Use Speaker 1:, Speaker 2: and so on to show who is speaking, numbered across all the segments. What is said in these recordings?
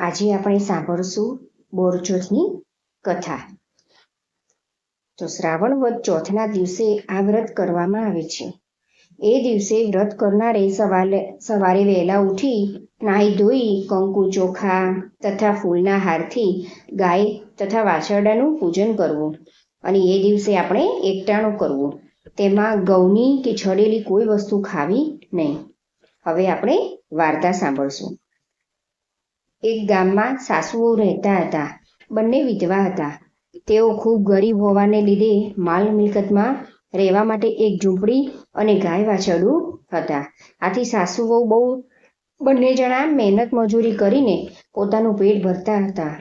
Speaker 1: આજે આપણે સાંભળશું બોરચોથની કથા. તો શ્રાવણ વદ ચોથના દિવસે આ વ્રત કરવામાં આવે છે. એ દિવસે વ્રત કરનારે સવારે સવારે વહેલા ઉઠી નાહી ધોઈ, કંકુ ચોખા તથા ફૂલના હારથી ગાય તથા વાછરડાનું પૂજન કરવું અને એ દિવસે આપણે એકટાણું કરવું. તેમાં ઘઉંની કે છડેલી કોઈ વસ્તુ ખાવી નહીં. હવે આપણે વાર્તા સાંભળશું. એક ગામમાં સાસુઓ રહેતા હતા. બંને વિધવા હતા. તેઓ ખૂબ ગરીબ હોવાને લીધે માલ મિલકતમાં રહેવા માટે એક ઝૂંપડી અને ગાય વાછરડું હતા. આથી સાસુ વહુ બહુ બંને જણા મહેનત મજૂરી કરીને પોતાનું પેટ ભરતા હતા.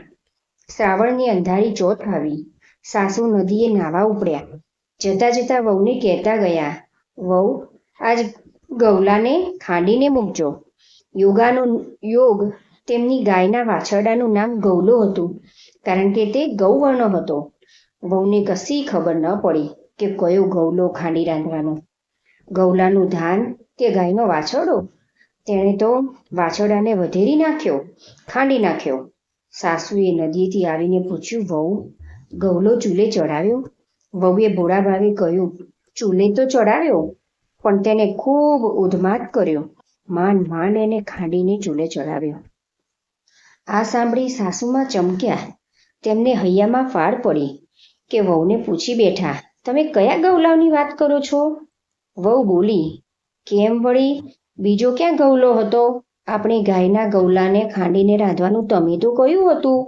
Speaker 1: શ્રાવણની અંધારી ચોથ આવી. સાસુ નદીએ નાવા ઉપડ્યા. જતા જતા વહુને કહેતા ગયા, વહુ, આજ ગવલાને ખાંડીને મૂકજો. યોગાનો યોગ તેમની ગાયના વાછરડાનું નામ ગૌલો હતું, કારણ કે તે ગૌવર્ણ હતો. વહુને કશી ખબર ન પડી કે કયો ગૌલો ખાંડી રાંધવાનો. ગૌલાનું ધાન કે ગાયનો વાછરડો? તેણે તો વાછરડાને વધેરી નાખ્યો, ખાંડી નાખ્યો. સાસુએ નદીથી આવીને પૂછ્યું, વહુ, ગૌલો ચૂલે ચડાવ્યો વહુએ ભોળા ભાવે કહ્યું, ચૂલે તો ચડાવ્યો પણ તેને ખૂબ ઉધમાત કર્યો. માંડ માંડ એને ખાંડીને ચૂલે ચડાવ્યો આ સાંભળી સાસુમાં ચમક્યા. તેમને હૈયામાં ફાળ પડી કે વહુને પૂછી બેઠા, તમે કયા ગૌલાની વાત કરો છો? વહુ બોલી, કેમ વળી? બીજો ક્યાં ગૌલો હતો? આપણી ગાયના ગૌલાને ખાંડીને રાંધવાનું તમે તો કહ્યું હતું.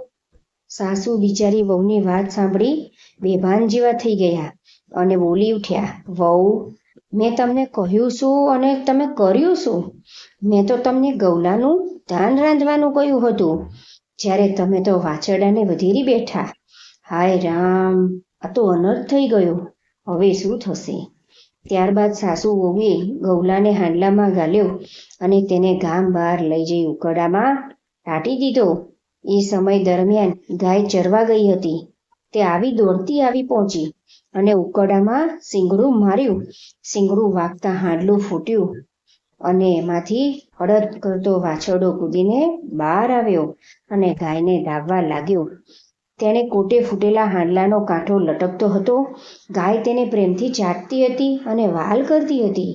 Speaker 1: સાસુ બિચારી વહુની વાત સાંભળી બેભાન જેવા થઈ ગયા અને બોલી ઉઠ્યા, વહુ, મેં તમને કહ્યું શું અને તમે કર્યું શું? મેં તો તમને ગૌલાનું ધાન રાંધવાનું કહ્યું હતું? જ્યારે તમે તો વાછરડાને વધેરી બેઠા. હાય રામ, આ તો અનર્થ થઈ ગયો. હવે શું થશે? ત્યારબાદ સાસુ વહુએ ગૌલાને હાંડલામાં ગાલ્યો અને તેને ગામ બહાર લઈ જઈ ઉકડામાં ટાટી દીધો. એ સમય દરમિયાન ગાય ચરવા ગઈ હતી. તે આવી દોડતી આવી પહોંચી અને ઉકડામાં સિંગડું માર્યું. સિંગડું વાગતા હાંડલું ફૂટ્યું. અને એમાંથી હળદ કરતો વાછરડો કૂદીને બહાર આવ્યો અને ગાયને ધાવવા લાગ્યો. તેણે કોટે ફૂટેલા હાંડલાનો કાંઠો લટકતો હતો. ગાય તેને પ્રેમથી ચાટતી હતી અને વાલ કરતી હતી.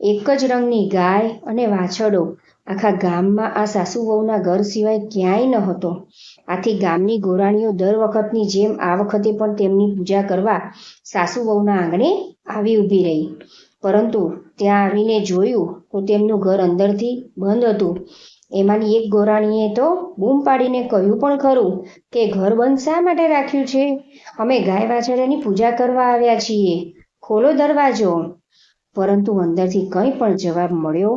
Speaker 1: એક જ રંગની ગાય અને વાછરડો. આખા ગામમાં આ સાસુ વહુના ઘર સિવાય ક્યાંય ન હતો. આથી ગામની ગોરાણીઓ દર વખતની જેમ આ વખતે પણ તેમની પૂજા કરવા સાસુ વહુના આંગણે આવી ઊભી રહી. પરંતુ ત્યાં આવીને જોયું તો તેમનું ઘર અંદરથી બંધ હતું. એમાંની એક ગોરાણીએ તો બૂમ પાડીને કહ્યું પણ ખરું કે ઘર બંધ શા માટે રાખ્યું છે? અમે ગાય વાછરડાની પૂજા કરવા આવ્યા છીએ. ખોલો દરવાજો. પરંતુ અંદરથી કંઈ પણ જવાબ મળ્યો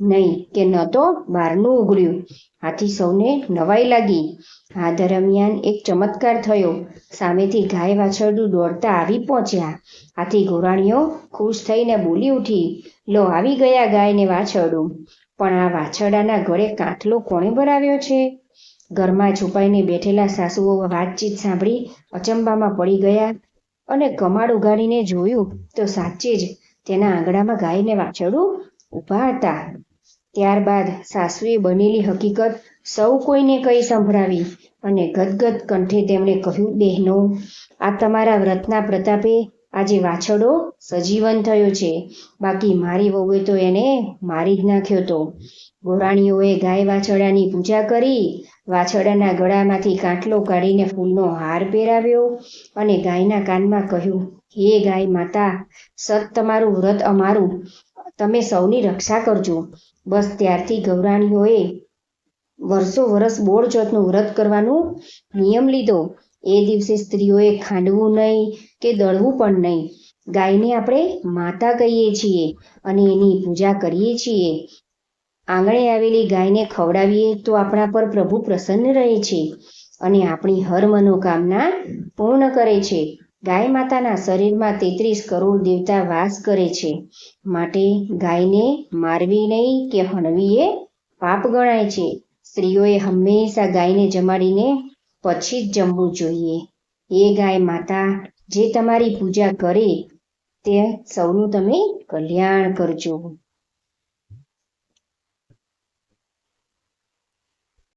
Speaker 1: નહીં, કે ન તો બહારનું ઉઘડ્યું આથી સૌને નવાઈ લાગી. આ દરમિયાન એક ચમત્કાર થયો. સામેથી ગાય વાછરડું દોડતા આવી પહોંચ્યા. આથી ઘોરાણીઓ ખુશ થઈને બોલી ઉઠી, લો, આવી ગયા ગાયને વાછરડું. પણ આ વાછરડાના ઘરે કાંઠલો કોણે ભરાવ્યો છે? ઘરમાં છુપાઈને બેઠેલા સાસુઓ વાતચીત સાંભળી અચંબામાં પડી ગયા અને કમાડ ઉગાડીને જોયું તો સાચે જ તેના આંગણામાં ગાયને વાછરડું ઊભા હતા. ત્યારબાદ સાસુએ બનેલી હકીકત સૌ કોઈને કહી સંભળાવી અને ગદગદ કંઠે તેમણે કહ્યું, બહેનો, આ તમારા વ્રતના પ્રતાપે આજે વાછડો સજીવન થયો છે. બાકી મારી વહુએ તો એને મારી જ નાખ્યો તો. ગોરાણીઓએ ગાય વાછડાની પૂજા કરી વાછડાના ગળામાંથી કાંટલો કાઢીને ફૂલનો હાર પહેરાવ્યો અને ગાયના કાનમાં કહ્યું, હે ગાય માતા, સત તમારું વ્રત અમારું. તમે સૌની રક્ષા કરજો. બસ ત્યારથી ગૌરાણીઓએ વર્ષો વર્ષ બોળ ચોથનું વ્રત કરવાનું નિયમ લીધો. એ દિવસે સ્ત્રીઓએ ખાંડવું નહીં કે દળવું પણ નહીં. ગાયને આપણે માતા કહીએ છીએ અને એની પૂજા કરીએ છીએ. આંગણે આવેલી ગાયને ખવડાવીએ તો આપણા પર પ્રભુ પ્રસન્ન રહે છે અને આપણી હર મનોકામના પૂર્ણ કરે છે. ગાય માતાના શરીરમાં તેત્રીસ કરોડ દેવતા વાસ કરે છે. માટે ગાયને મારવી નહીં કે હણવી એ પાપ ગણાય છે. સ્ત્રીઓએ હંમેશા ગાયને જમાડીને પછી જ જમવું જોઈએ. એ ગાય માતા જે તમારી પૂજા કરે તે સૌનું તમે કલ્યાણ કરજો.